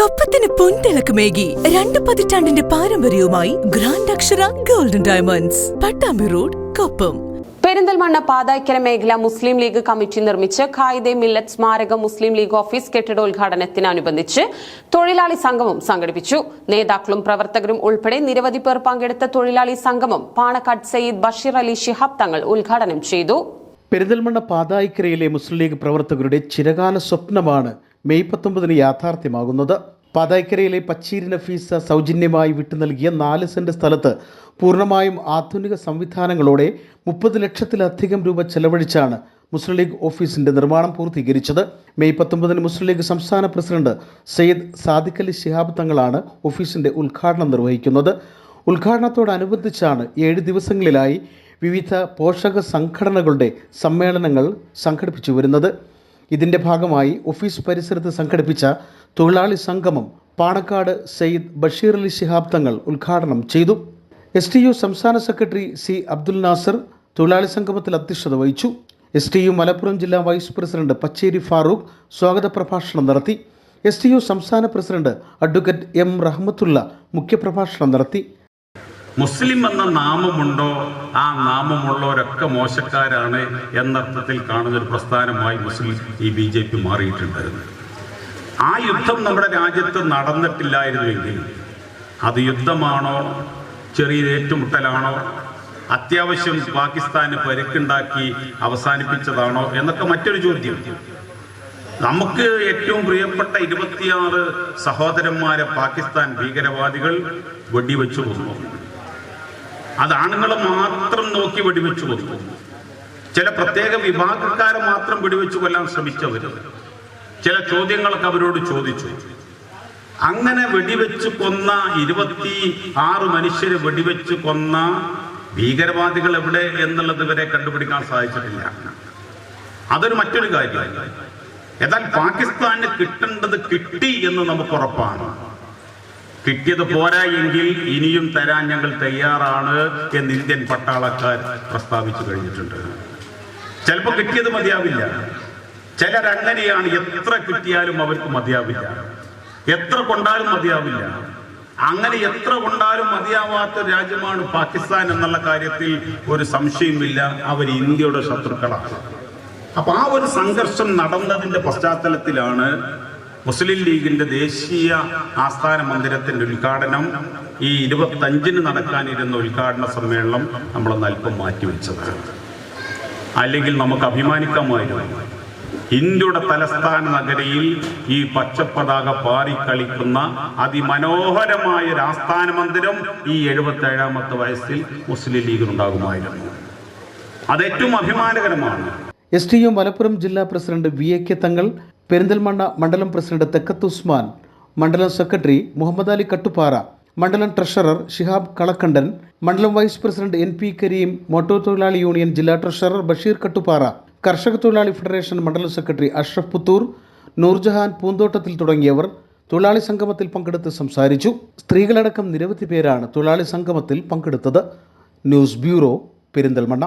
കൊപ്പത്തിന് പൊൻതിളക്കമേകി രണ്ട് പതിറ്റാണ്ടിന്റെ പാരമ്പര്യവുമായി grand Akshara golden diamonds Pattambi road Koppam. Perinthalmanna Pathaikkara മേഖല മുസ്ലിം ലീഗ് കമ്മിറ്റി നിർമ്മിച്ച് ഖായിദെ മില്ലത്ത് സ്മാരക മുസ്ലിം ലീഗ് ഓഫീസ് കെട്ടിടോദ്ഘാടനത്തിനനുബന്ധിച്ച് തൊഴിലാളി സംഗമം സംഘടിപ്പിച്ചു. നേതാക്കളും പ്രവർത്തകരും ഉൾപ്പെടെ നിരവധി പേർ പങ്കെടുത്ത തൊഴിലാളി സംഗമം പാണക്കാട് സയ്യിദ് ബഷീർ അലി ഷിഹാബ് തങ്ങൾ ഉദ്ഘാടനം ചെയ്തു. പെരിന്തൽമണ്ണ പാതായിക്കരയിലെ മുസ്ലിം ലീഗ് പ്രവർത്തകരുടെ ചിരകാല സ്വപ്നമാണ് മെയ് പത്തൊമ്പതിന് യാഥാർത്ഥ്യമാകുന്നത്. പാതായിക്കരയിലെ പച്ചീരി ഫീസ് സൗജന്യമായി വിട്ടു നൽകിയ നാല് സെന്റ് സ്ഥലത്ത് പൂർണമായും ആധുനിക സംവിധാനങ്ങളോടെ മുപ്പത് ലക്ഷത്തിലധികം രൂപ ചെലവഴിച്ചാണ് മുസ്ലിം ലീഗ് ഓഫീസിന്റെ നിർമ്മാണം പൂർത്തീകരിച്ചത്. മെയ് പത്തൊമ്പതിന് മുസ്ലിം ലീഗ് സംസ്ഥാന പ്രസിഡന്റ് സയ്യിദ് സാദിഖ് അലി ശിഹാബ് തങ്ങളാണ് ഓഫീസിന്റെ ഉദ്ഘാടനം നിർവഹിക്കുന്നത്. ഉദ്ഘാടനത്തോടനുബന്ധിച്ചാണ് ഏഴ് ദിവസങ്ങളിലായി വിവിധ പോഷക സംഘടനകളുടെ സമ്മേളനങ്ങൾ സംഘടിപ്പിച്ചു വരുന്നത്. ഇതിന്റെ ഭാഗമായി ഓഫീസ് പരിസരത്ത് സംഘടിപ്പിച്ച തൊഴിലാളി സംഗമം പാണക്കാട് സയ്യിദ് ബഷീർ അലി ശിഹാബ് തങ്ങൾ ഉദ്ഘാടനം ചെയ്തു. എസ് ടി യു സംസ്ഥാന സെക്രട്ടറി സി അബ്ദുൽ നാസർ തൊഴിലാളി സംഗമത്തിൽ അധ്യക്ഷത വഹിച്ചു. എസ് ടി യു മലപ്പുറം ജില്ലാ വൈസ് പ്രസിഡന്റ് പച്ചേരി ഫാറൂഖ് സ്വാഗത പ്രഭാഷണം നടത്തി. എസ് ടി യു സംസ്ഥാന പ്രസിഡന്റ് അഡ്വക്കേറ്റ് എം റഹ്മത്തുള്ള മുഖ്യപ്രഭാഷണം നടത്തി. മുസ്ലിം എന്ന നാമമുണ്ടോ? ആ നാമമുള്ളവരൊക്കെ മോശക്കാരാണ് എന്നർത്ഥത്തിൽ കാണുന്ന ഒരു പ്രസ്ഥാനമായി മുസ്ലിം ഈ ബി ജെ പി മാറിയിട്ടുണ്ടായിരുന്നു. ആ യുദ്ധം നമ്മുടെ രാജ്യത്ത് നടന്നിട്ടില്ലായിരുന്നുവെങ്കിൽ അത് യുദ്ധമാണോ? ചെറിയ ഏറ്റുമുട്ടലാണോ? അത്യാവശ്യം പാകിസ്ഥാന് പരുക്കുണ്ടാക്കി അവസാനിപ്പിച്ചതാണോ? എന്നൊക്കെ മറ്റൊരു ചോദ്യം. നമുക്ക് ഏറ്റവും പ്രിയപ്പെട്ട ഇരുപത്തിയാറ് സഹോദരന്മാരെ പാകിസ്ഥാൻ ഭീകരവാദികൾ വെടിവെച്ചു കൊന്നു. അത് ആണുങ്ങളെ മാത്രം നോക്കി വെടിവെച്ചു കൊന്നു. ചില പ്രത്യേക വിഭാഗക്കാരെ മാത്രം വെടിവെച്ചു കൊല്ലാൻ ശ്രമിച്ചവർ ചില ചോദ്യങ്ങളൊക്കെ അവരോട് ചോദിച്ചു. അങ്ങനെ വെടിവെച്ച് കൊന്ന ഇരുപത്തി ആറ് മനുഷ്യരെ വെടിവെച്ച് കൊന്ന ഭീകരവാദികൾ എവിടെ എന്നുള്ളത് വരെ കണ്ടുപിടിക്കാൻ സാധിച്ചിട്ടില്ല. അതൊരു മറ്റൊരു കാര്യം. എന്നാൽ പാകിസ്ഥാന് കിട്ടേണ്ടത് കിട്ടി എന്ന് നമുക്ക് ഉറപ്പാണ്. കിട്ടിയത് പോരാ എങ്കിൽ ഇനിയും തരാൻ ഞങ്ങൾ തയ്യാറാണ് എന്ന് ഇന്ത്യൻ പട്ടാളക്കാർ പ്രസ്താവിച്ചു കഴിഞ്ഞിട്ടുണ്ട്. ചിലപ്പോൾ കിട്ടിയത് മതിയാവില്ല. ചിലരങ്ങനെയാണ് എത്ര കിട്ടിയാലും അവർക്ക് മതിയാവില്ല. എത്ര കൊണ്ടാലും മതിയാവില്ല. അങ്ങനെ എത്ര കൊണ്ടാലും മതിയാവാത്ത രാജ്യമാണ് പാകിസ്ഥാൻ എന്നുള്ള കാര്യത്തിൽ ഒരു സംശയമില്ല അവർ ഇന്ത്യയുടെ ശത്രുക്കളാണ്. അപ്പൊ ആ ഒരു സംഘർഷം നടന്നതിന്റെ പശ്ചാത്തലത്തിലാണ് മുസ്ലിം ലീഗിന്റെ ദേശീയ ആസ്ഥാന മന്ദിരത്തിന്റെ ഉദ്ഘാടനം ഈ ഇരുപത്തഞ്ചിന് നടക്കാനിരുന്ന ഉദ്ഘാടന സമ്മേളനം നമ്മൾ അല്പം മാറ്റിവെച്ചത്. അല്ലെങ്കിൽ നമുക്ക് അഭിമാനിക്കാമായിരുന്നു. ഇന്ത്യയുടെ തലസ്ഥാന നഗരിയിൽ ഈ പച്ചപ്പതാക പാറിക്കളിക്കുന്ന അതിമനോഹരമായ ഒരു ആസ്ഥാന മന്ദിരം ഈ എഴുപത്തി ഏഴാമത്തെ വയസ്സിൽ മുസ്ലിം ലീഗിനുണ്ടാകുമായിരുന്നു. അത് ഏറ്റവും അഭിമാനകരമാണ്. എസ് ടി യു മലപ്പുറം ജില്ലാ പ്രസിഡന്റ് വി എ കെ തങ്ങൾ പെരിന്തൽമണ്ണ മണ്ഡലം പ്രസിഡന്റ് തെക്കത്ത് ഉസ്മാൻ മണ്ഡലം സെക്രട്ടറി മുഹമ്മദ് അലി കട്ടുപാറ മണ്ഡലം ട്രഷറർ ഷിഹാബ് കളക്കണ്ടൻ മണ്ഡലം vice president N P Kareem motor തൊഴിലാളി യൂണിയൻ ജില്ലാ ട്രഷറർ ബഷീർ കട്ടുപാറ കർഷക തൊഴിലാളി ഫെഡറേഷൻ മണ്ഡലം സെക്രട്ടറി അഷ്റഫ് പുത്തൂർ നൂർജഹാൻ പൂന്തോട്ടത്തിൽ തുടങ്ങിയവർ തൊഴിലാളി സംഗമത്തിൽ പങ്കെടുത്ത് സംസാരിച്ചു. സ്ത്രീകളടക്കം നിരവധി പേരാണ് തൊഴിലാളി സംഗമത്തിൽ പങ്കെടുത്തത്. News bureau Perinthalmanna.